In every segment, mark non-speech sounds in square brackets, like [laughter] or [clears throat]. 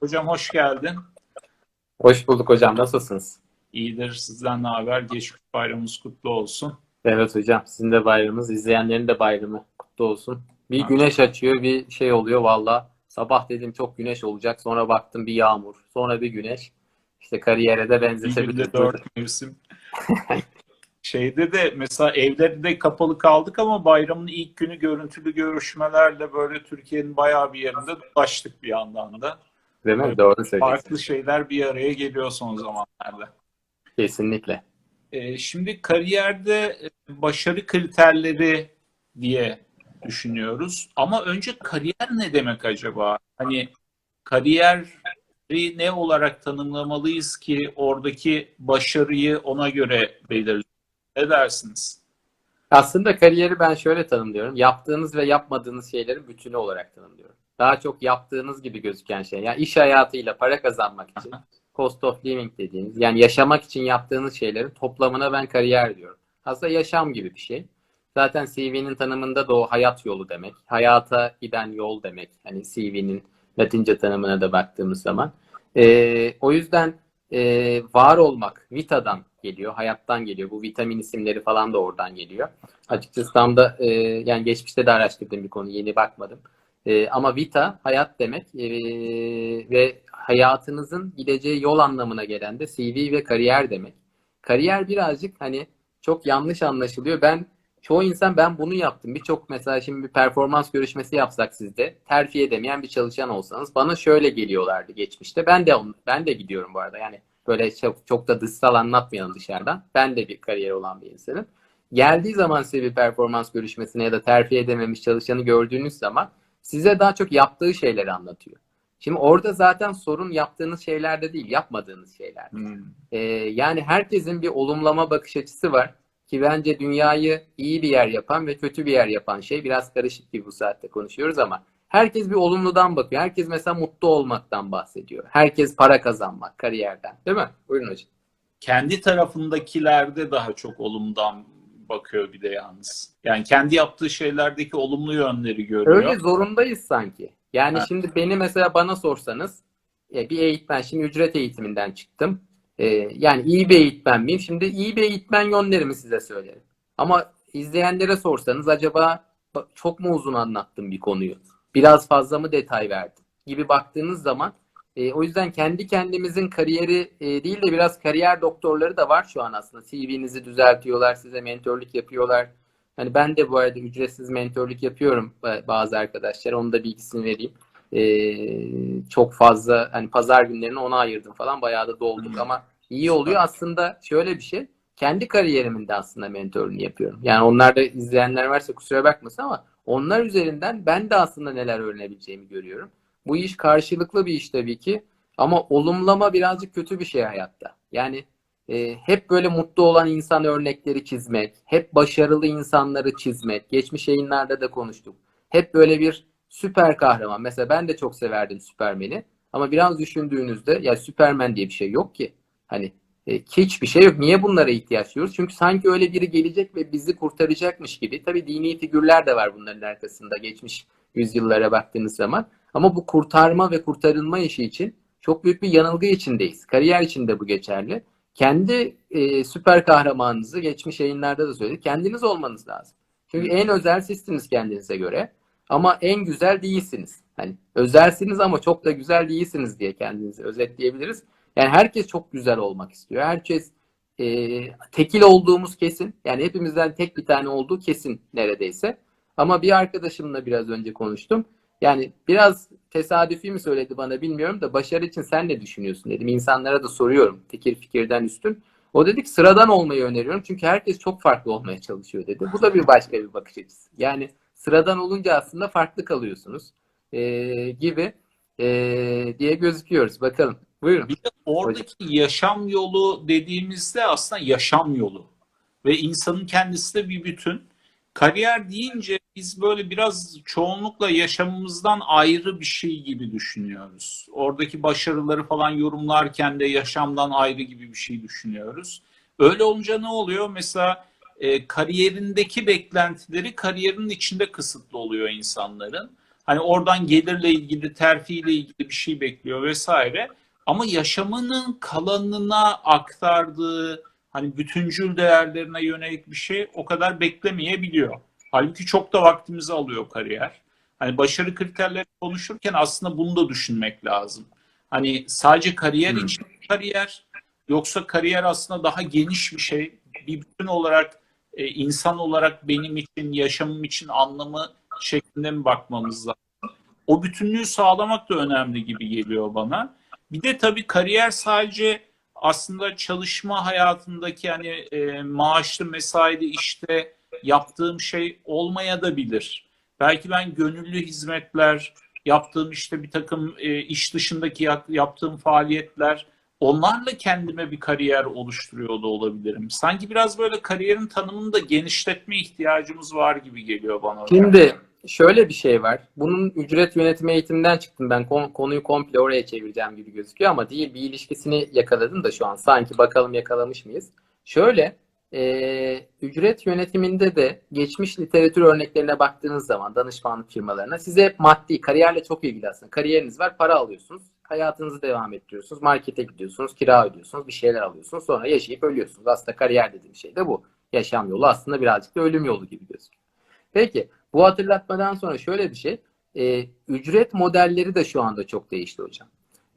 Hocam hoş geldin. Hoş bulduk hocam. Nasılsınız? İyidir. Sizden ne haber? Geçmiş bayramımız kutlu olsun. Evet hocam. Sizin de bayramınız, izleyenlerin de bayramı kutlu olsun. Bir güneş açıyor, bir şey oluyor valla. Sabah dedim çok güneş olacak. Sonra baktım bir yağmur. Sonra bir güneş. İşte kariyere de Bir benzetebiliriz. günde dört mevsim. [laughs] Şeyde de mesela evlerde kapalı kaldık ama bayramın ilk günü görüntülü görüşmelerle böyle Türkiye'nin bayağı bir yerinde dolaştık bir yandan da. Değil mi? Doğru söylüyorsun. Farklı şeyler bir araya geliyor son zamanlarda. Kesinlikle. Ee, şimdi kariyerde e, başarı kriterleri diye düşünüyoruz. Ama önce kariyer ne demek acaba? Hani kariyeri ne olarak tanımlamalıyız ki oradaki başarıyı ona göre belirleyelim? Ne dersiniz? Aslında kariyeri ben şöyle tanımlıyorum. Yaptığınız ve yapmadığınız şeylerin bütünü olarak tanımlıyorum. Daha çok yaptığınız gibi gözüken şey. Yani iş hayatıyla para kazanmak için cost of living dediğimiz yani yaşamak için yaptığınız şeylerin toplamına ben kariyer diyorum. Aslında yaşam gibi bir şey. Zaten CV'nin tanımında da o hayat yolu demek. Hayata giden yol demek. Hani CV'nin Latince tanımına da baktığımız zaman. Ee, o yüzden e, var olmak vita'dan geliyor, hayattan geliyor. Bu vitamin isimleri falan da oradan geliyor. Açıkçası tam da e, yani geçmişte de araştırdığım bir konu, yeni bakmadım. E, ama vita hayat demek e, ve hayatınızın gideceği yol anlamına gelen de CV ve kariyer demek. Kariyer birazcık hani çok yanlış anlaşılıyor. Ben çoğu insan ben bunu yaptım. Birçok mesela şimdi bir performans görüşmesi yapsak sizde terfi edemeyen bir çalışan olsanız bana şöyle geliyorlardı geçmişte. Ben de ben de gidiyorum bu arada. Yani böyle çok, çok da dışsal anlatmayalım dışarıdan. Ben de bir kariyer olan bir insanım. Geldiği zaman size bir performans görüşmesine ya da terfi edememiş çalışanı gördüğünüz zaman size daha çok yaptığı şeyleri anlatıyor. Şimdi orada zaten sorun yaptığınız şeylerde değil, yapmadığınız şeylerde. Hmm. Ee, yani herkesin bir olumlama bakış açısı var ki bence dünyayı iyi bir yer yapan ve kötü bir yer yapan şey biraz karışık gibi bu saatte konuşuyoruz ama herkes bir olumludan bakıyor. Herkes mesela mutlu olmaktan bahsediyor. Herkes para kazanmak, kariyerden. Değil mi? Buyurun hocam. Kendi tarafındakilerde daha çok olumdan bakıyor bir de yalnız. Yani kendi yaptığı şeylerdeki olumlu yönleri görüyor. Öyle zorundayız sanki. Yani Evet. şimdi beni mesela bana sorsanız e, bir eğitmen, şimdi ücret eğitiminden çıktım. E, yani iyi bir eğitmen miyim? Şimdi iyi bir eğitmen yönlerimi size söylerim. Ama izleyenlere sorsanız acaba ba- çok mu uzun anlattım bir konuyu? Biraz fazla mı detay verdim? Gibi baktığınız zaman e, o yüzden kendi kendimizin kariyeri e, değil de biraz kariyer doktorları da var şu an aslında. CV'nizi düzeltiyorlar, size mentorluk yapıyorlar. Hani ben de bu arada ücretsiz mentorluk yapıyorum ba- bazı arkadaşlar. Onun da bilgisini vereyim. Ee, çok fazla hani pazar günlerini ona ayırdım falan. Bayağı da dolduk ama iyi oluyor. Aslında şöyle bir şey. Kendi kariyerimin de aslında mentorluğunu yapıyorum. Yani onlar da izleyenler varsa kusura bakmasın ama onlar üzerinden ben de aslında neler öğrenebileceğimi görüyorum. Bu iş karşılıklı bir iş tabii ki. Ama olumlama birazcık kötü bir şey hayatta. Yani e, hep böyle mutlu olan insan örnekleri çizmek, hep başarılı insanları çizmek. Geçmiş yayınlarda da konuştuk. Hep böyle bir süper kahraman. Mesela ben de çok severdim Süpermen'i. Ama biraz düşündüğünüzde ya Süpermen diye bir şey yok ki. Hani e, hiçbir şey yok. Niye bunlara ihtiyaç duyuyoruz? Çünkü sanki öyle biri gelecek ve bizi kurtaracakmış gibi. Tabii dini figürler de var bunların arkasında. Geçmiş yüzyıllara baktığınız zaman. Ama bu kurtarma ve kurtarılma işi için çok büyük bir yanılgı içindeyiz. Kariyer için de bu geçerli. Kendi e, süper kahramanınızı geçmiş yayınlarda da söyledik. Kendiniz olmanız lazım. Çünkü en özel sizsiniz kendinize göre. Ama en güzel değilsiniz. Hani özelsiniz ama çok da güzel değilsiniz diye kendinizi özetleyebiliriz. Yani herkes çok güzel olmak istiyor. Herkes e, tekil olduğumuz kesin. Yani hepimizden tek bir tane olduğu kesin neredeyse. Ama bir arkadaşımla biraz önce konuştum. Yani biraz tesadüfi mi söyledi bana bilmiyorum da başarı için sen ne düşünüyorsun dedim. İnsanlara da soruyorum fikir fikirden üstün. O dedik sıradan olmayı öneriyorum çünkü herkes çok farklı olmaya çalışıyor dedi. Bu da bir başka bir bakış açısı. Yani sıradan olunca aslında farklı kalıyorsunuz ee, gibi ee, diye gözüküyoruz. Bakalım. Buyurun. Bir de oradaki yaşam yolu dediğimizde aslında yaşam yolu. Ve insanın kendisi de bir bütün. Kariyer deyince biz böyle biraz çoğunlukla yaşamımızdan ayrı bir şey gibi düşünüyoruz. Oradaki başarıları falan yorumlarken de yaşamdan ayrı gibi bir şey düşünüyoruz. Öyle olunca ne oluyor? Mesela e, kariyerindeki beklentileri kariyerin içinde kısıtlı oluyor insanların. Hani oradan gelirle ilgili, terfiyle ilgili bir şey bekliyor vesaire. Ama yaşamının kalanına aktardığı hani bütüncül değerlerine yönelik bir şey o kadar beklemeyebiliyor. Halbuki çok da vaktimizi alıyor kariyer. Hani başarı kriterleri konuşurken aslında bunu da düşünmek lazım. Hani sadece kariyer Hmm. için kariyer yoksa kariyer aslında daha geniş bir şey. Bir bütün olarak e, insan olarak benim için, yaşamım için anlamı şeklinde mi bakmamız lazım? O bütünlüğü sağlamak da önemli gibi geliyor bana. Bir de tabii kariyer sadece aslında çalışma hayatındaki hani e, maaşlı mesaili işte yaptığım şey olmaya da bilir. Belki ben gönüllü hizmetler, yaptığım işte bir takım e, iş dışındaki yap- yaptığım faaliyetler, onlarla kendime bir kariyer oluşturuyor da olabilirim. Sanki biraz böyle kariyerin tanımını da genişletme ihtiyacımız var gibi geliyor bana. Şimdi şöyle bir şey var. Bunun ücret yönetimi eğitiminden çıktım. Ben kon- konuyu komple oraya çevireceğim gibi gözüküyor ama değil. Bir ilişkisini yakaladım da şu an. Sanki bakalım yakalamış mıyız? Şöyle e, ücret yönetiminde de geçmiş literatür örneklerine baktığınız zaman danışmanlık firmalarına size maddi, kariyerle çok ilgili aslında. Kariyeriniz var, para alıyorsunuz. Hayatınızı devam ettiriyorsunuz. Markete gidiyorsunuz, kira ödüyorsunuz, bir şeyler alıyorsunuz. Sonra yaşayıp ölüyorsunuz. Aslında kariyer dediğim şey de bu. Yaşam yolu aslında birazcık da ölüm yolu gibi gözüküyor. Peki bu hatırlatmadan sonra şöyle bir şey. e, ücret modelleri de şu anda çok değişti hocam.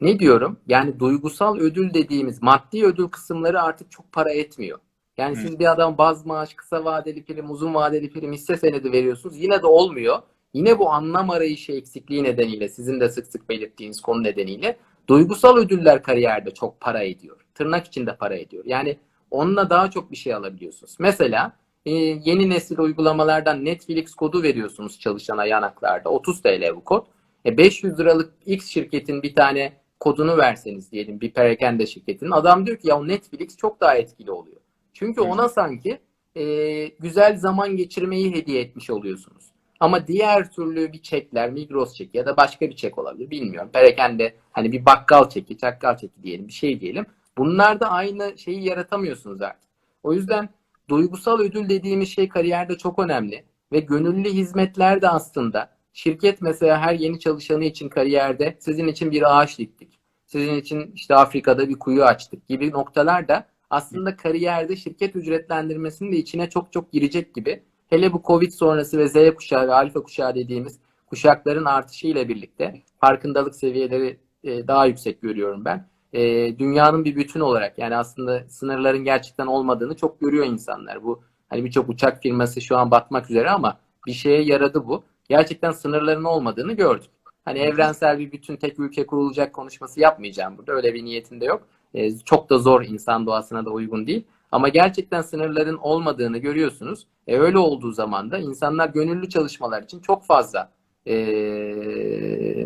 Ne diyorum? Yani duygusal ödül dediğimiz maddi ödül kısımları artık çok para etmiyor. Yani siz bir adam baz maaş, kısa vadeli prim, uzun vadeli prim, hisse senedi veriyorsunuz. Yine de olmuyor. Yine bu anlam arayışı eksikliği nedeniyle, sizin de sık sık belirttiğiniz konu nedeniyle duygusal ödüller kariyerde çok para ediyor. Tırnak içinde para ediyor. Yani onunla daha çok bir şey alabiliyorsunuz. Mesela e, yeni nesil uygulamalardan Netflix kodu veriyorsunuz çalışana yanaklarda. 30 TL bu kod. E, 500 liralık X şirketin bir tane kodunu verseniz diyelim bir perakende şirketinin. Adam diyor ki ya Netflix çok daha etkili oluyor. Çünkü ona sanki e, güzel zaman geçirmeyi hediye etmiş oluyorsunuz. Ama diğer türlü bir çekler, Migros çeki ya da başka bir çek olabilir bilmiyorum. Perakende hani bir bakkal çeki, çakkal çeki diyelim bir şey diyelim. Bunlarda aynı şeyi yaratamıyorsunuz artık. O yüzden duygusal ödül dediğimiz şey kariyerde çok önemli ve gönüllü hizmetler de aslında şirket mesela her yeni çalışanı için kariyerde sizin için bir ağaç diktik. Sizin için işte Afrika'da bir kuyu açtık gibi noktalar da aslında kariyerde şirket ücretlendirmesinin de içine çok çok girecek gibi. Hele bu Covid sonrası ve Z kuşağı ve alfa kuşağı dediğimiz kuşakların artışı ile birlikte farkındalık seviyeleri e, daha yüksek görüyorum ben. E, dünyanın bir bütün olarak yani aslında sınırların gerçekten olmadığını çok görüyor insanlar. Bu hani birçok uçak firması şu an batmak üzere ama bir şeye yaradı bu. Gerçekten sınırların olmadığını gördük. Hani evrensel bir bütün tek ülke kurulacak konuşması yapmayacağım burada. Öyle bir niyetim de yok. E, çok da zor insan doğasına da uygun değil. Ama gerçekten sınırların olmadığını görüyorsunuz. E, öyle olduğu zaman da insanlar gönüllü çalışmalar için çok fazla e,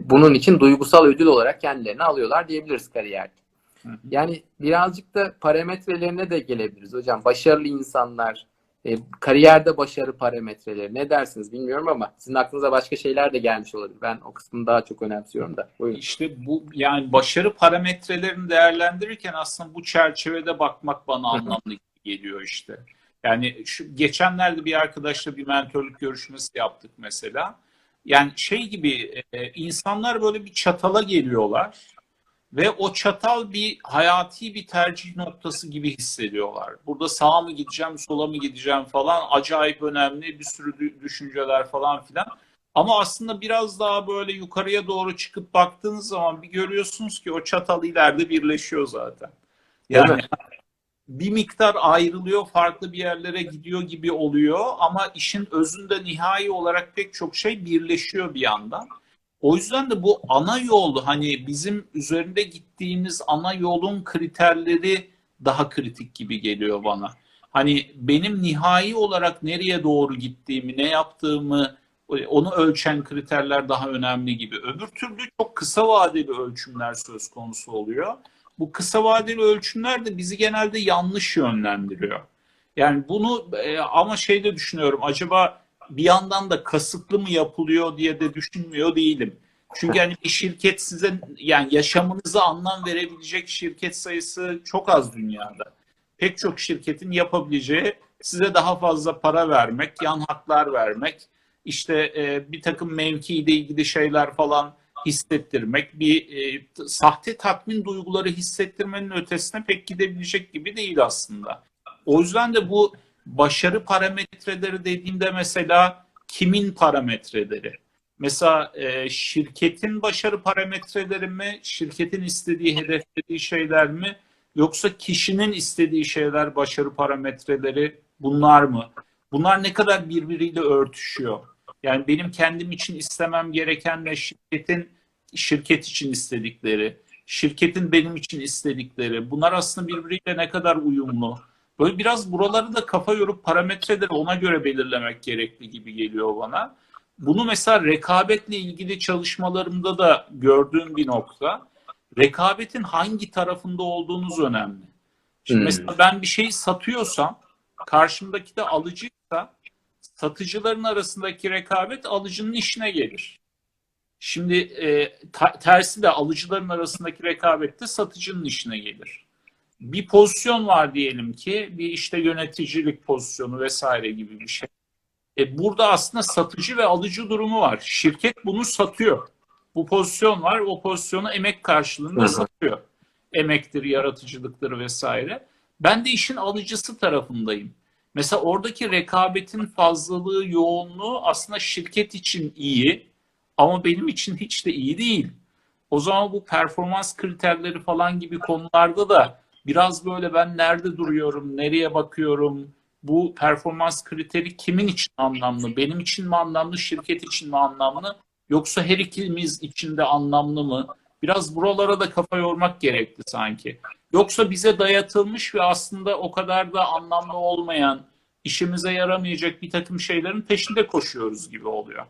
bunun için duygusal ödül olarak kendilerini alıyorlar diyebiliriz kariyerde. Yani birazcık da parametrelerine de gelebiliriz hocam. Başarılı insanlar, e, kariyerde başarı parametreleri ne dersiniz bilmiyorum ama sizin aklınıza başka şeyler de gelmiş olabilir. Ben o kısmını daha çok önemsiyorum da. Buyurun. İşte bu yani başarı parametrelerini değerlendirirken aslında bu çerçevede bakmak bana anlamlı geliyor işte. Yani şu geçenlerde bir arkadaşla bir mentorluk görüşmesi yaptık mesela. Yani şey gibi e, insanlar böyle bir çatala geliyorlar ve o çatal bir hayati bir tercih noktası gibi hissediyorlar. Burada sağa mı gideceğim, sola mı gideceğim falan acayip önemli bir sürü dü- düşünceler falan filan. Ama aslında biraz daha böyle yukarıya doğru çıkıp baktığınız zaman bir görüyorsunuz ki o çatal ileride birleşiyor zaten. Yani mi? Bir miktar ayrılıyor, farklı bir yerlere gidiyor gibi oluyor ama işin özünde nihai olarak pek çok şey birleşiyor bir yandan. O yüzden de bu ana yol hani bizim üzerinde gittiğimiz ana yolun kriterleri daha kritik gibi geliyor bana. Hani benim nihai olarak nereye doğru gittiğimi, ne yaptığımı onu ölçen kriterler daha önemli gibi. Öbür türlü çok kısa vadeli ölçümler söz konusu oluyor. Bu kısa vadeli ölçümler de bizi genelde yanlış yönlendiriyor. Yani bunu e, ama şeyde düşünüyorum acaba bir yandan da kasıtlı mı yapılıyor diye de düşünmüyor değilim. Çünkü hani bir şirket size yani yaşamınıza anlam verebilecek şirket sayısı çok az dünyada. Pek çok şirketin yapabileceği size daha fazla para vermek, yan haklar vermek, işte e, bir takım mevkiyle ilgili şeyler falan hissettirmek, bir e, sahte tatmin duyguları hissettirmenin ötesine pek gidebilecek gibi değil aslında. O yüzden de bu başarı parametreleri dediğimde mesela kimin parametreleri? Mesela e, şirketin başarı parametreleri mi, şirketin istediği, hedeflediği şeyler mi, yoksa kişinin istediği şeyler, başarı parametreleri bunlar mı? Bunlar ne kadar birbiriyle örtüşüyor? Yani benim kendim için istemem gerekenle şirketin şirket için istedikleri, şirketin benim için istedikleri, bunlar aslında birbiriyle ne kadar uyumlu? Böyle biraz buraları da kafa yorup parametreleri ona göre belirlemek gerekli gibi geliyor bana. Bunu mesela rekabetle ilgili çalışmalarımda da gördüğüm bir nokta. Rekabetin hangi tarafında olduğunuz önemli. Şimdi Hmm. mesela ben bir şeyi satıyorsam, karşımdaki de alıcıysa, satıcıların arasındaki rekabet alıcının işine gelir. Şimdi e, ta- tersi de alıcıların arasındaki rekabet de satıcının işine gelir. Bir pozisyon var diyelim ki, bir işte yöneticilik pozisyonu vesaire gibi bir şey. E, burada aslında satıcı ve alıcı durumu var. Şirket bunu satıyor. Bu pozisyon var, o pozisyonu emek karşılığında Hı hı. satıyor. Emektir, yaratıcılıktır vesaire. Ben de işin alıcısı tarafındayım. Mesela oradaki rekabetin fazlalığı, yoğunluğu aslında şirket için iyi ama benim için hiç de iyi değil. O zaman bu performans kriterleri falan gibi konularda da biraz böyle ben nerede duruyorum, nereye bakıyorum, bu performans kriteri kimin için anlamlı? Benim için mi anlamlı, şirket için mi anlamlı? Yoksa her ikimiz için de anlamlı mı? Biraz buralara da kafa yormak gerekti sanki. Yoksa bize dayatılmış ve aslında o kadar da anlamlı olmayan, işimize yaramayacak bir takım şeylerin peşinde koşuyoruz gibi oluyor.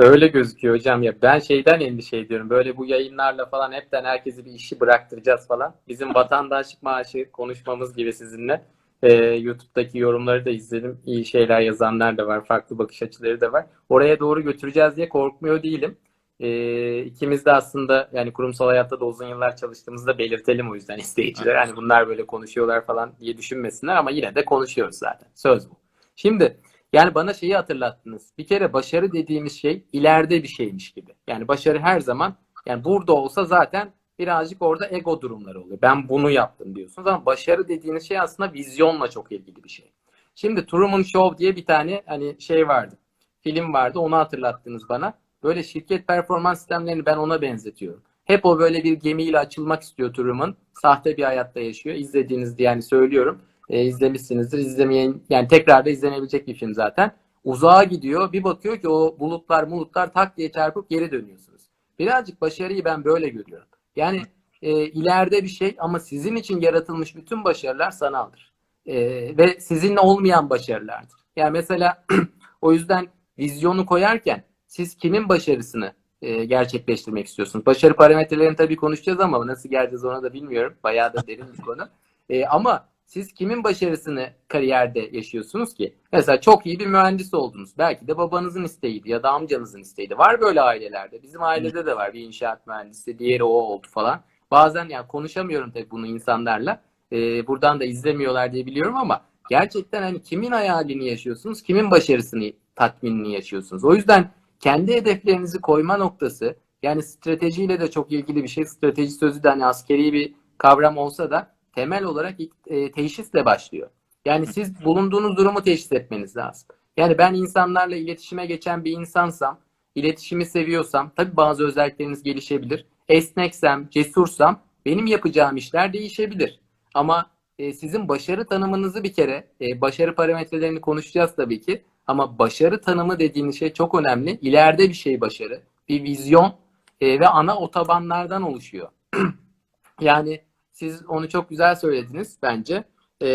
Öyle gözüküyor hocam ya. Ben şeyden endişe ediyorum. Böyle bu yayınlarla falan hepten herkesi bir işi bıraktıracağız falan. Bizim vatandaşlık maaşı konuşmamız gibi sizinle. Ee, YouTube'daki yorumları da izledim. İyi şeyler yazanlar da var. Farklı bakış açıları da var. Oraya doğru götüreceğiz diye korkmuyor değilim. Ee, ikimiz de aslında yani kurumsal hayatta da uzun yıllar çalıştığımızda belirtelim o yüzden izleyiciler. Hani bunlar böyle konuşuyorlar falan diye düşünmesinler ama yine de konuşuyoruz zaten. Söz bu. Şimdi yani bana şeyi hatırlattınız. Bir kere başarı dediğimiz şey ileride bir şeymiş gibi. Yani başarı her zaman yani burada olsa zaten birazcık orada ego durumları oluyor. Ben bunu yaptım diyorsunuz ama başarı dediğiniz şey aslında vizyonla çok ilgili bir şey. Şimdi Truman Show diye bir tane hani şey vardı. Film vardı. Onu hatırlattınız bana. Böyle şirket performans sistemlerini ben ona benzetiyorum. Hep o böyle bir gemiyle açılmak istiyor Truman. Sahte bir hayatta yaşıyor. İzlediğinizde yani söylüyorum. E, izlemişsinizdir. İzlemeyen yani tekrar da izlenebilecek bir film zaten. Uzağa gidiyor. Bir bakıyor ki o bulutlar bulutlar tak diye çarpıp geri dönüyorsunuz. Birazcık başarıyı ben böyle görüyorum. Yani e, ileride bir şey ama sizin için yaratılmış bütün başarılar sanaldır. E, ve sizinle olmayan başarılardır. Yani mesela [clears throat] o yüzden vizyonu koyarken siz kimin başarısını e, gerçekleştirmek istiyorsunuz? Başarı parametrelerini tabii konuşacağız ama nasıl geleceğiz ona da bilmiyorum. Bayağı da derin bir konu. E, ama siz kimin başarısını kariyerde yaşıyorsunuz ki? Mesela çok iyi bir mühendis oldunuz. Belki de babanızın isteğiydi ya da amcanızın isteğiydi. Var böyle ailelerde. Bizim ailede de var bir inşaat mühendisi, diğeri o oldu falan. Bazen ya konuşamıyorum tabii bunu insanlarla. Ee, buradan da izlemiyorlar diye biliyorum ama gerçekten hani kimin hayalini yaşıyorsunuz, kimin başarısını, tatminini yaşıyorsunuz. O yüzden kendi hedeflerinizi koyma noktası yani stratejiyle de çok ilgili bir şey. Strateji sözü de hani askeri bir kavram olsa da temel olarak ilk, e, teşhisle başlıyor. Yani siz bulunduğunuz durumu teşhis etmeniz lazım. Yani ben insanlarla iletişime geçen bir insansam, iletişimi seviyorsam, tabii bazı özellikleriniz gelişebilir. Esneksem, cesursam benim yapacağım işler değişebilir. Ama e, sizin başarı tanımınızı bir kere, e, başarı parametrelerini konuşacağız tabii ki. Ama başarı tanımı dediğiniz şey çok önemli. İleride bir şey başarı, bir vizyon ve ana otobanlardan oluşuyor. [clears throat] yani siz onu çok güzel söylediniz bence. Ee,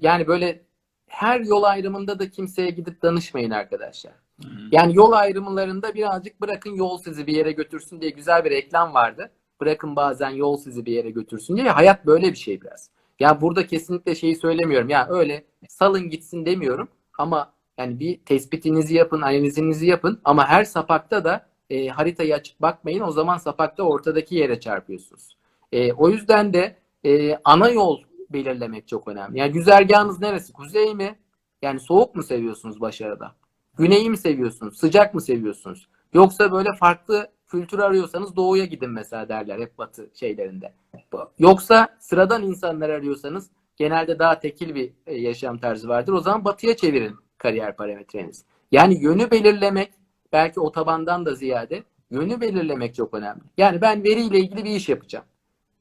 yani böyle her yol ayrımında da kimseye gidip danışmayın arkadaşlar. Yani yol ayrımlarında birazcık bırakın yol sizi bir yere götürsün diye güzel bir reklam vardı. Bırakın bazen yol sizi bir yere götürsün diye. Hayat böyle bir şey biraz. Ya burada kesinlikle şeyi söylemiyorum. Ya öyle salın gitsin demiyorum. Ama yani bir tespitinizi yapın, analizinizi yapın. Ama her sapakta da e, haritayı açıp bakmayın. O zaman sapakta ortadaki yere çarpıyorsunuz. E, o yüzden de e, ana yol belirlemek çok önemli. Yani güzergahınız neresi? Kuzey mi? Yani soğuk mu seviyorsunuz başarıda? Güneyi mi seviyorsunuz? Sıcak mı seviyorsunuz? Yoksa böyle farklı kültür arıyorsanız doğuya gidin mesela derler hep batı şeylerinde. Yoksa sıradan insanlar arıyorsanız genelde daha tekil bir e, yaşam tarzı vardır. O zaman batıya çevirin kariyer parametrenizi. Yani yönü belirlemek belki otobandan da ziyade yönü belirlemek çok önemli. Yani ben veriyle ilgili bir iş yapacağım.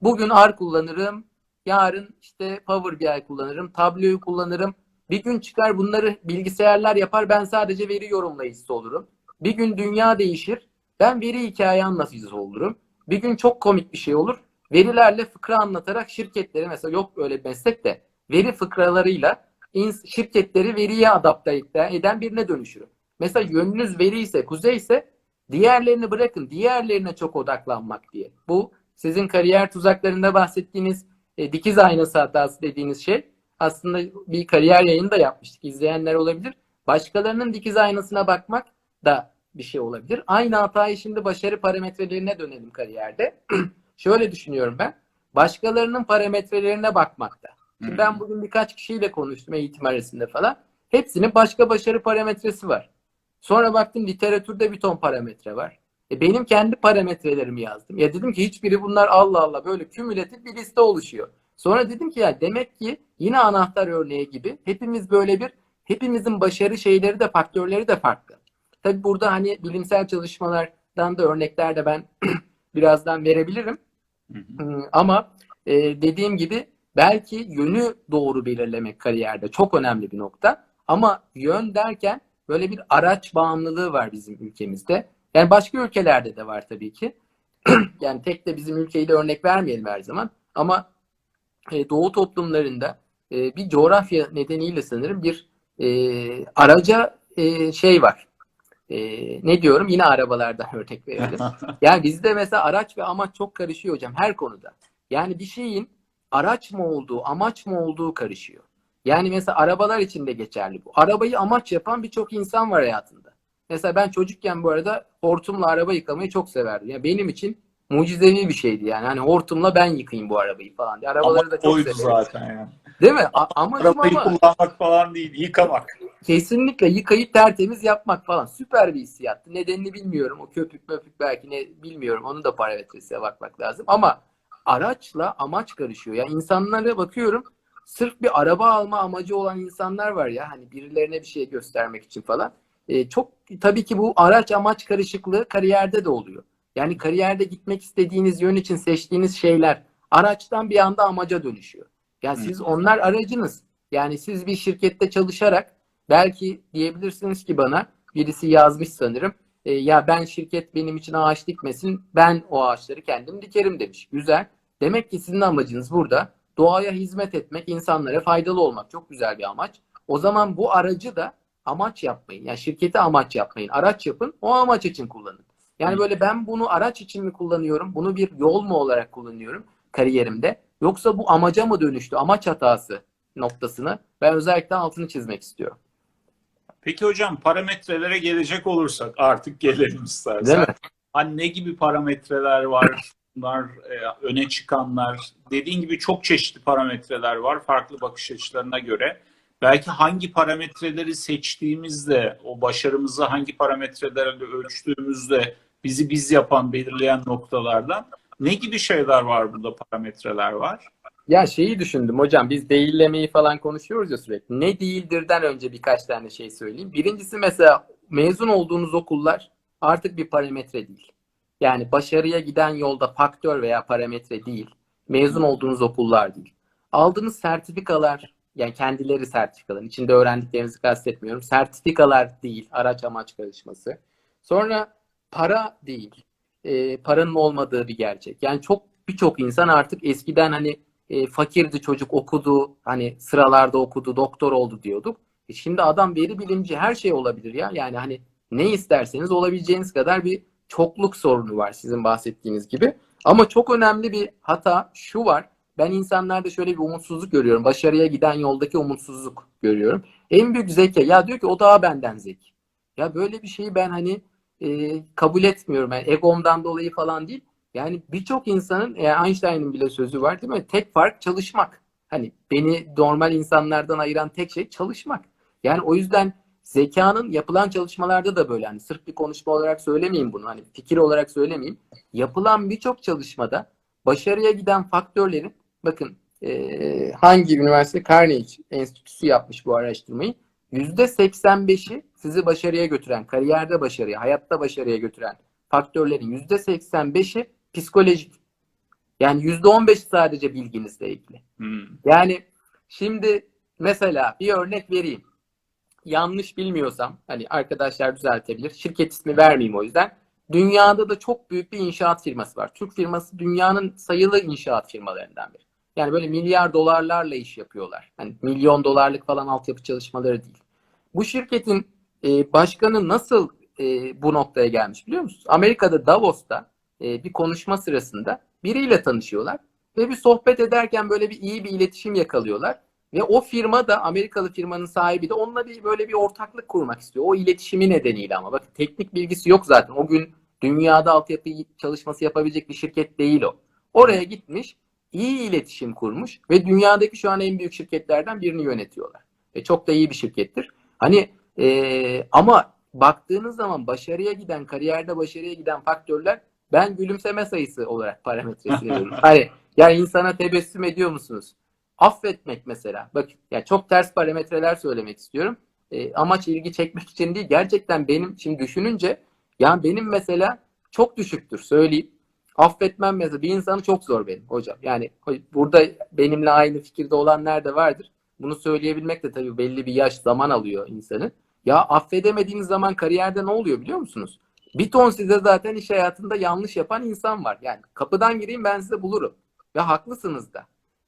Bugün R kullanırım, yarın işte Power BI kullanırım, Tableau'yu kullanırım. Bir gün çıkar bunları bilgisayarlar yapar, ben sadece veri yorumlayıcısı olurum. Bir gün dünya değişir, ben veri hikaye anlatıcısı olurum. Bir gün çok komik bir şey olur. Verilerle fıkra anlatarak şirketleri mesela yok öyle bir meslek de veri fıkralarıyla şirketleri veriye adapte eden birine dönüşürüm. Mesela yönünüz veri ise, kuzey ise diğerlerini bırakın. Diğerlerine çok odaklanmak diye. Bu sizin kariyer tuzaklarında bahsettiğiniz e, dikiz aynası hatası dediğiniz şey aslında bir kariyer yayını da yapmıştık. İzleyenler olabilir. Başkalarının dikiz aynasına bakmak da bir şey olabilir. Aynı hatayı şimdi başarı parametrelerine dönelim kariyerde. [clears throat] Şöyle düşünüyorum ben. Başkalarının parametrelerine bakmakta. Şimdi ben bugün birkaç kişiyle konuştum eğitim arasında falan. Hepsinin başka başarı parametresi var. Sonra baktım literatürde bir ton parametre var. E benim kendi parametrelerimi yazdım. Ya dedim ki hiçbiri bunlar Allah Allah böyle kümülatif bir liste oluşuyor. Sonra dedim ki ya demek ki yine anahtar örneği gibi hepimiz böyle bir hepimizin başarı şeyleri de faktörleri de farklı. Tabi burada hani bilimsel çalışmalardan da örnekler de ben [clears throat] birazdan verebilirim. Ama e, dediğim gibi belki yönü doğru belirlemek kariyerde çok önemli bir nokta. Ama yön derken böyle bir araç bağımlılığı var bizim ülkemizde. Yani başka ülkelerde de var tabii ki. [clears throat] yani tek de bizim ülkeyle örnek vermeyelim her zaman. Ama e, doğu toplumlarında e, bir coğrafya nedeniyle sanırım bir e, araca e, şey var. E, ne diyorum? Yine arabalardan [laughs] örnek verelim. [laughs] Yani bizde mesela araç ve amaç çok karışıyor hocam her konuda. Yani bir şeyin araç mı olduğu, amaç mı olduğu karışıyor. Yani mesela arabalar için de geçerli bu. Arabayı amaç yapan birçok insan var hayatında. Mesela ben çocukken bu arada hortumla araba yıkamayı çok severdim. Yani benim için mucizevi bir şeydi yani. Hani hortumla ben yıkayayım bu arabayı falan diye. Arabaları Ama da çok severim. zaten yani. Değil mi? A- amacım Arabayı ama kullanmak falan değil, yıkamak. kesinlikle yıkayıp tertemiz yapmak falan süper bir hissiyattı. Nedenini bilmiyorum. O köpük möpük belki ne bilmiyorum. Onun da parametresine bakmak lazım. Ama araçla amaç karışıyor. Yani insanlara bakıyorum sırf bir araba alma amacı olan insanlar var ya hani birilerine bir şey göstermek için falan. E, çok tabii ki bu araç amaç karışıklığı kariyerde de oluyor. Yani kariyerde gitmek istediğiniz yön için seçtiğiniz şeyler araçtan bir anda amaca dönüşüyor. Yani siz onlar aracınız. Yani siz bir şirkette çalışarak belki diyebilirsiniz ki bana birisi yazmış sanırım. E, ya ben şirket benim için ağaç dikmesin ben o ağaçları kendim dikerim demiş. Güzel. Demek ki sizin amacınız burada doğaya hizmet etmek, insanlara faydalı olmak. Çok güzel bir amaç. O zaman bu aracı da amaç yapmayın. Yani şirketi amaç yapmayın. Araç yapın. O amaç için kullanın. Yani böyle ben bunu araç için mi kullanıyorum? Bunu bir yol mu olarak kullanıyorum kariyerimde? Yoksa bu amaca mı dönüştü? Amaç hatası noktasını ben özellikle altını çizmek istiyorum. Peki hocam parametrelere gelecek olursak artık gelelim istersen. Değil mi? Hani ne gibi parametreler var? Bunlar e, öne çıkanlar. Dediğin gibi çok çeşitli parametreler var farklı bakış açılarına göre. Belki hangi parametreleri seçtiğimizde, o başarımızı hangi parametrelerle ölçtüğümüzde bizi biz yapan, belirleyen noktalardan ne gibi şeyler var burada parametreler var? Ya şeyi düşündüm hocam biz değillemeyi falan konuşuyoruz ya sürekli. Ne değildirden önce birkaç tane şey söyleyeyim. Birincisi mesela mezun olduğunuz okullar artık bir parametre değil. Yani başarıya giden yolda faktör veya parametre değil. Mezun olduğunuz okullar değil. Aldığınız sertifikalar yani kendileri sertifikaların içinde öğrendiklerinizi kastetmiyorum. Sertifikalar değil araç amaç karışması. Sonra para değil. Ee, paranın olmadığı bir gerçek. Yani çok birçok insan artık eskiden hani e, fakirdi çocuk okudu hani sıralarda okudu doktor oldu diyorduk. E şimdi adam veri bilimci her şey olabilir ya. Yani hani ne isterseniz olabileceğiniz kadar bir çokluk sorunu var sizin bahsettiğiniz gibi. Ama çok önemli bir hata şu var. Ben insanlarda şöyle bir umutsuzluk görüyorum. Başarıya giden yoldaki umutsuzluk görüyorum. En büyük zeka. Ya diyor ki o daha benden zeki. Ya böyle bir şeyi ben hani e, kabul etmiyorum. Yani egomdan dolayı falan değil. Yani birçok insanın yani Einstein'ın bile sözü var değil mi? Tek fark çalışmak. Hani beni normal insanlardan ayıran tek şey çalışmak. Yani o yüzden zekanın yapılan çalışmalarda da böyle hani sırf bir konuşma olarak söylemeyeyim bunu hani fikir olarak söylemeyeyim. Yapılan birçok çalışmada başarıya giden faktörlerin bakın e, hangi üniversite Carnegie Enstitüsü yapmış bu araştırmayı. %85'i sizi başarıya götüren, kariyerde başarıya, hayatta başarıya götüren faktörlerin %85'i psikolojik. Yani %15 sadece bilginizle ilgili. Hmm. Yani şimdi mesela bir örnek vereyim. Yanlış bilmiyorsam hani arkadaşlar düzeltebilir. Şirket ismi vermeyeyim o yüzden. Dünyada da çok büyük bir inşaat firması var. Türk firması dünyanın sayılı inşaat firmalarından biri. Yani böyle milyar dolarlarla iş yapıyorlar. Hani milyon dolarlık falan altyapı çalışmaları değil. Bu şirketin e, başkanı nasıl e, bu noktaya gelmiş biliyor musunuz? Amerika'da Davos'ta e, bir konuşma sırasında biriyle tanışıyorlar ve bir sohbet ederken böyle bir iyi bir iletişim yakalıyorlar. Ve o firma da Amerikalı firmanın sahibi de onunla bir böyle bir ortaklık kurmak istiyor. O iletişimi nedeniyle ama bak teknik bilgisi yok zaten. O gün dünyada altyapı çalışması yapabilecek bir şirket değil o. Oraya gitmiş, iyi iletişim kurmuş ve dünyadaki şu an en büyük şirketlerden birini yönetiyorlar. Ve çok da iyi bir şirkettir. Hani e, ama baktığınız zaman başarıya giden, kariyerde başarıya giden faktörler ben gülümseme sayısı olarak parametresini veriyorum. [laughs] Hani yani insana tebessüm ediyor musunuz? Affetmek mesela. Bak yani çok ters parametreler söylemek istiyorum. E, amaç ilgi çekmek için değil. Gerçekten benim şimdi düşününce yani benim mesela çok düşüktür söyleyeyim. Affetmem mesela bir insanı çok zor benim hocam. Yani burada benimle aynı fikirde olanlar da vardır. Bunu söyleyebilmek de tabii belli bir yaş zaman alıyor insanın. Ya affedemediğiniz zaman kariyerde ne oluyor biliyor musunuz? Bir ton size zaten iş hayatında yanlış yapan insan var. Yani kapıdan gireyim ben size bulurum. Ve haklısınız da.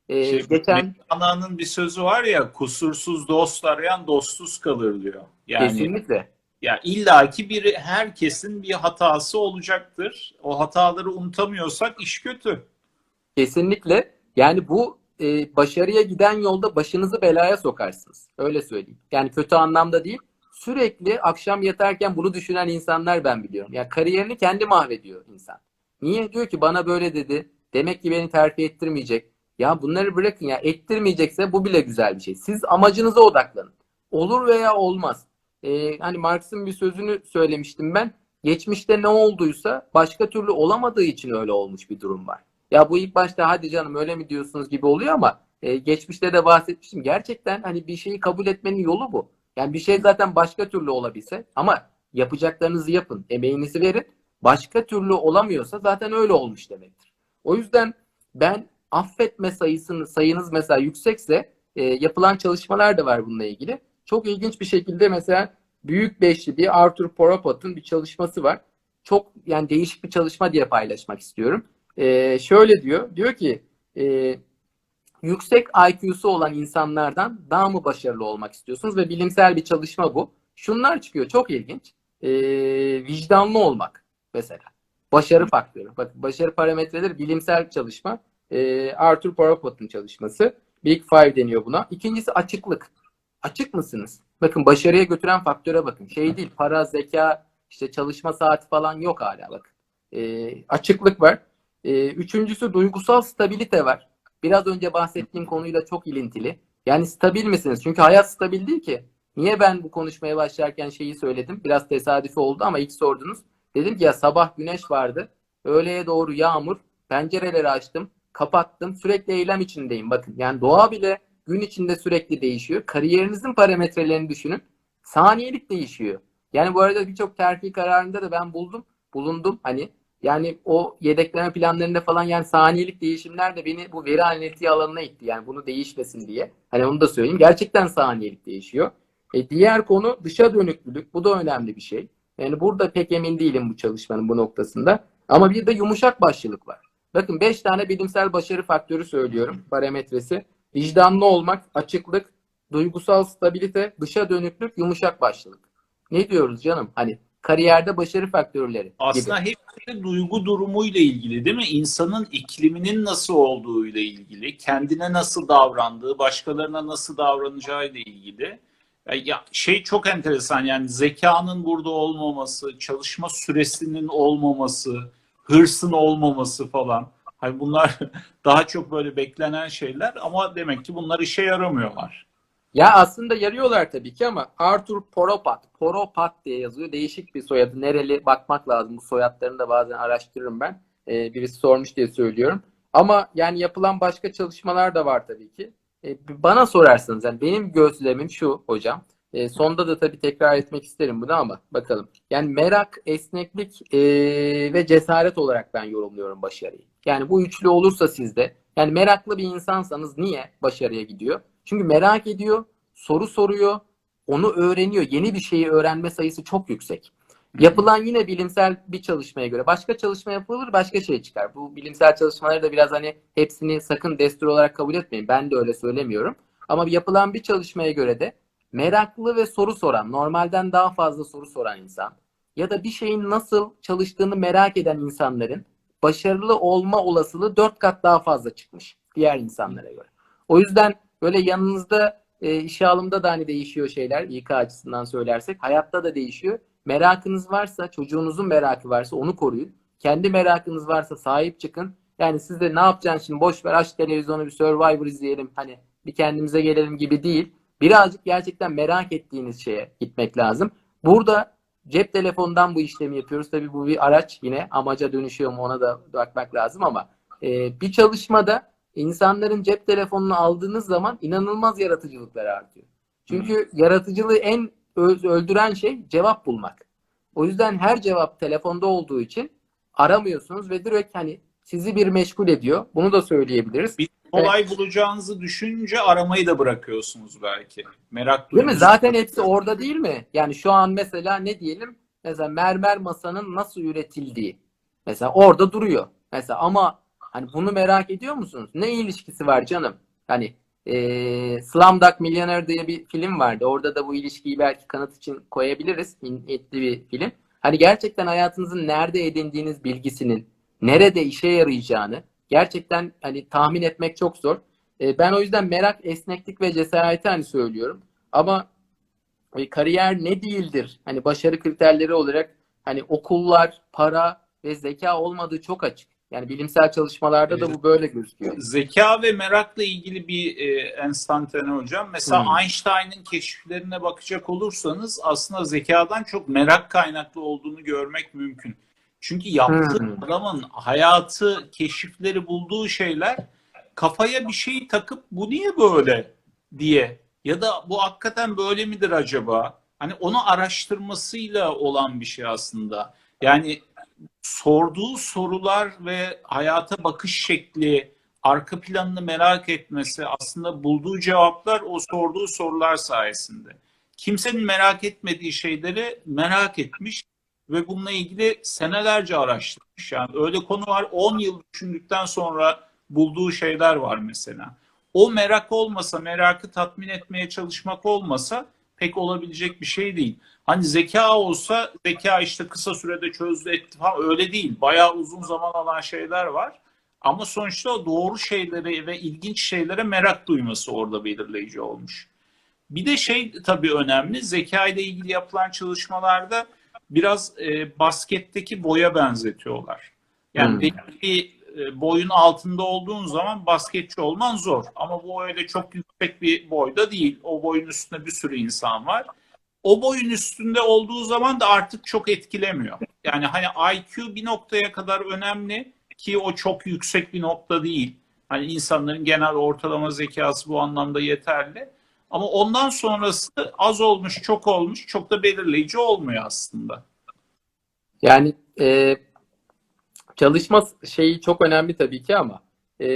Ee, Şey, geçen Ana'nın bir sözü var ya kusursuz dost arayan dostsuz kalır diyor. Yani kesinlikle. Ya illaki bir herkesin bir hatası olacaktır. O hataları unutamıyorsak iş kötü. Kesinlikle. Yani bu e, başarıya giden yolda başınızı belaya sokarsınız. Öyle söyleyeyim. Yani kötü anlamda değil. Sürekli akşam yatarken bunu düşünen insanlar ben biliyorum. Yani kariyerini kendi mahvediyor insan. Niye? Diyor ki bana böyle dedi. Demek ki beni terfi ettirmeyecek. Ya bunları bırakın ya. Ettirmeyecekse bu bile güzel bir şey. Siz amacınıza odaklanın. Olur veya olmaz. Ee, hani Marx'ın bir sözünü söylemiştim ben. Geçmişte ne olduysa başka türlü olamadığı için öyle olmuş bir durum var. Ya bu ilk başta hadi canım öyle mi diyorsunuz gibi oluyor ama e, geçmişte de bahsetmiştim. Gerçekten hani bir şeyi kabul etmenin yolu bu. Yani bir şey zaten başka türlü olabilse ama yapacaklarınızı yapın, emeğinizi verin. Başka türlü olamıyorsa zaten öyle olmuş demektir. O yüzden ben affetme sayısını sayınız mesela yüksekse e, yapılan çalışmalar da var bununla ilgili. Çok ilginç bir şekilde mesela Büyük Beşli diye Arthur Porapat'ın bir çalışması var. Çok yani değişik bir çalışma diye paylaşmak istiyorum. E, şöyle diyor, diyor ki e, yüksek IQ'su olan insanlardan daha mı başarılı olmak istiyorsunuz? Ve bilimsel bir çalışma bu. Şunlar çıkıyor çok ilginç. E, vicdanlı olmak mesela. Başarı faktörü. Bakın başarı parametreleri bilimsel çalışma. E, Arthur Porapat'ın çalışması. Big Five deniyor buna. İkincisi açıklık. Açık mısınız? Bakın başarıya götüren faktöre bakın. Şey değil para, zeka, işte çalışma saati falan yok hala bakın. E, açıklık var. E, üçüncüsü duygusal stabilite var. Biraz önce bahsettiğim konuyla çok ilintili. Yani stabil misiniz? Çünkü hayat stabil değil ki. Niye ben bu konuşmaya başlarken şeyi söyledim? Biraz tesadüfi oldu ama ilk sordunuz. Dedim ki ya sabah güneş vardı. Öğleye doğru yağmur. Pencereleri açtım. Kapattım. Sürekli eylem içindeyim. Bakın yani doğa bile gün içinde sürekli değişiyor. Kariyerinizin parametrelerini düşünün. Saniyelik değişiyor. Yani bu arada birçok terfi kararında da ben buldum. Bulundum. Hani yani o yedekleme planlarında falan yani saniyelik değişimler de beni bu veri analitiği alanına itti. Yani bunu değişmesin diye. Hani onu da söyleyeyim. Gerçekten saniyelik değişiyor. E, diğer konu dışa dönüklülük. Bu da önemli bir şey. Yani burada pek emin değilim bu çalışmanın bu noktasında. Ama bir de yumuşak başlılık var. Bakın 5 tane bilimsel başarı faktörü söylüyorum. Parametresi. Vicdanlı olmak, açıklık, duygusal stabilite, dışa dönüklük, yumuşak başlılık. Ne diyoruz canım? Hani kariyerde başarı faktörleri gibi. Aslında hepsi duygu durumuyla ilgili değil mi? İnsanın ikliminin nasıl olduğuyla ilgili, kendine nasıl davrandığı, başkalarına nasıl davranacağı ile ilgili. Ya şey çok enteresan yani zekanın burada olmaması, çalışma süresinin olmaması, hırsın olmaması falan. Hani bunlar [laughs] daha çok böyle beklenen şeyler ama demek ki bunlar işe yaramıyorlar. Ya aslında yarıyorlar tabii ki ama Arthur Poropat, Poropat diye yazıyor. Değişik bir soyadı. Nereli bakmak lazım. Bu soyadlarını da bazen araştırırım ben. Ee, birisi sormuş diye söylüyorum. Ama yani yapılan başka çalışmalar da var tabii ki. Ee, bana sorarsanız yani benim gözlemim şu hocam. Ee, sonda da tabii tekrar etmek isterim bunu ama bakalım. Yani merak, esneklik ee, ve cesaret olarak ben yorumluyorum başarıyı. Yani bu üçlü olursa sizde yani meraklı bir insansanız niye başarıya gidiyor? Çünkü merak ediyor, soru soruyor, onu öğreniyor. Yeni bir şeyi öğrenme sayısı çok yüksek. Yapılan yine bilimsel bir çalışmaya göre başka çalışma yapılır, başka şey çıkar. Bu bilimsel çalışmaları da biraz hani hepsini sakın destur olarak kabul etmeyin. Ben de öyle söylemiyorum. Ama yapılan bir çalışmaya göre de meraklı ve soru soran, normalden daha fazla soru soran insan ya da bir şeyin nasıl çalıştığını merak eden insanların başarılı olma olasılığı dört kat daha fazla çıkmış diğer insanlara göre. O yüzden böyle yanınızda e, işe alımda da hani değişiyor şeyler İK açısından söylersek hayatta da değişiyor. Merakınız varsa çocuğunuzun merakı varsa onu koruyun. Kendi merakınız varsa sahip çıkın. Yani siz de ne yapacaksın şimdi boş ver aç televizyonu bir Survivor izleyelim hani bir kendimize gelelim gibi değil. Birazcık gerçekten merak ettiğiniz şeye gitmek lazım. Burada cep telefonundan bu işlemi yapıyoruz. Tabii bu bir araç yine amaca dönüşüyor mu ona da bakmak lazım ama e, bir çalışmada insanların cep telefonunu aldığınız zaman inanılmaz yaratıcılıkları artıyor. Çünkü yaratıcılığı en öldüren şey cevap bulmak. O yüzden her cevap telefonda olduğu için aramıyorsunuz ve direkt hani sizi bir meşgul ediyor. Bunu da söyleyebiliriz. Bir kolay bulacağınızı düşününce aramayı da bırakıyorsunuz belki. Merak Değil mi? Zaten hepsi orada değil mi? Yani şu an mesela ne diyelim? Mesela mermer masanın nasıl üretildiği. Mesela orada duruyor. Mesela ama hani bunu merak ediyor musunuz? Ne ilişkisi var canım? Hani e, Slumdog Millionaire diye bir film vardı. Orada da bu ilişkiyi belki kanıt için koyabiliriz. Etli bir film. Hani gerçekten hayatınızın nerede edindiğiniz bilgisinin nerede işe yarayacağını gerçekten hani tahmin etmek çok zor. E, ben o yüzden merak, esneklik ve cesareti hani söylüyorum. Ama e, kariyer ne değildir? Hani başarı kriterleri olarak hani okullar, para ve zeka olmadığı çok açık. Yani bilimsel çalışmalarda da bu böyle gözüküyor. Zeka ve merakla ilgili bir e, enstantane hocam. Mesela Hmm. Einstein'ın keşiflerine bakacak olursanız aslında zekadan çok merak kaynaklı olduğunu görmek mümkün. Çünkü yaptığı Hmm. adamın hayatı, keşifleri, bulduğu şeyler kafaya bir şey takıp bu niye böyle diye ya da bu hakikaten böyle midir acaba? Hani onu araştırmasıyla olan bir şey aslında. Yani sorduğu sorular ve hayata bakış şekli, arka planını merak etmesi aslında bulduğu cevaplar o sorduğu sorular sayesinde. Kimsenin merak etmediği şeyleri merak etmiş ve bununla ilgili senelerce araştırmış. Yani öyle konu var 10 yıl düşündükten sonra bulduğu şeyler var mesela. O merak olmasa, merakı tatmin etmeye çalışmak olmasa pek olabilecek bir şey değil. Hani zeka olsa zeka işte kısa sürede çözdü etti falan öyle değil. Bayağı uzun zaman alan şeyler var. Ama sonuçta doğru şeylere ve ilginç şeylere merak duyması orada belirleyici olmuş. Bir de şey tabii önemli. Zeka ile ilgili yapılan çalışmalarda biraz e, basketteki boya benzetiyorlar. Yani Hmm. belli bir e, boyun altında olduğun zaman basketçi olman zor. Ama bu öyle çok yüksek bir boyda değil. O boyun üstünde bir sürü insan var. O boyun üstünde olduğu zaman da artık çok etkilemiyor. Yani hani IQ bir noktaya kadar önemli ki o çok yüksek bir nokta değil. Hani insanların genel ortalama zekası bu anlamda yeterli. Ama ondan sonrası az olmuş, çok olmuş, çok da belirleyici olmuyor aslında. Yani e, çalışma şeyi çok önemli tabii ki ama e,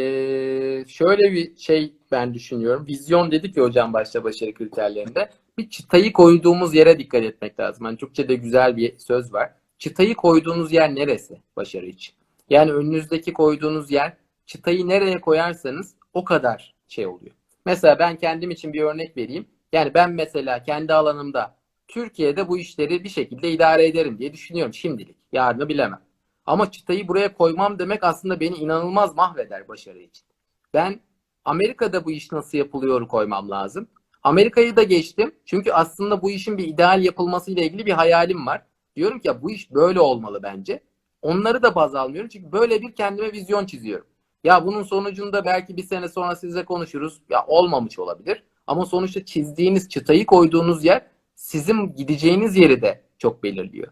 şöyle bir şey ben düşünüyorum. Vizyon dedik ya hocam başta başarı kriterlerinde. Bir çıtayı koyduğumuz yere dikkat etmek lazım. Hani Türkçe'de güzel bir söz var. Çıtayı koyduğunuz yer neresi başarı için? Yani önünüzdeki koyduğunuz yer çıtayı nereye koyarsanız o kadar şey oluyor. Mesela ben kendim için bir örnek vereyim. Yani ben mesela kendi alanımda Türkiye'de bu işleri bir şekilde idare ederim diye düşünüyorum şimdilik. Yarını bilemem. Ama çıtayı buraya koymam demek aslında beni inanılmaz mahveder başarı için. Ben Amerika'da bu iş nasıl yapılıyor koymam lazım. Amerika'yı da geçtim. Çünkü aslında bu işin bir ideal yapılması ile ilgili bir hayalim var. Diyorum ki ya bu iş böyle olmalı bence. Onları da baz almıyorum. Çünkü böyle bir kendime vizyon çiziyorum. Ya bunun sonucunda belki bir sene sonra sizle konuşuruz. Ya olmamış olabilir. Ama sonuçta çizdiğiniz çıtayı koyduğunuz yer sizin gideceğiniz yeri de çok belirliyor.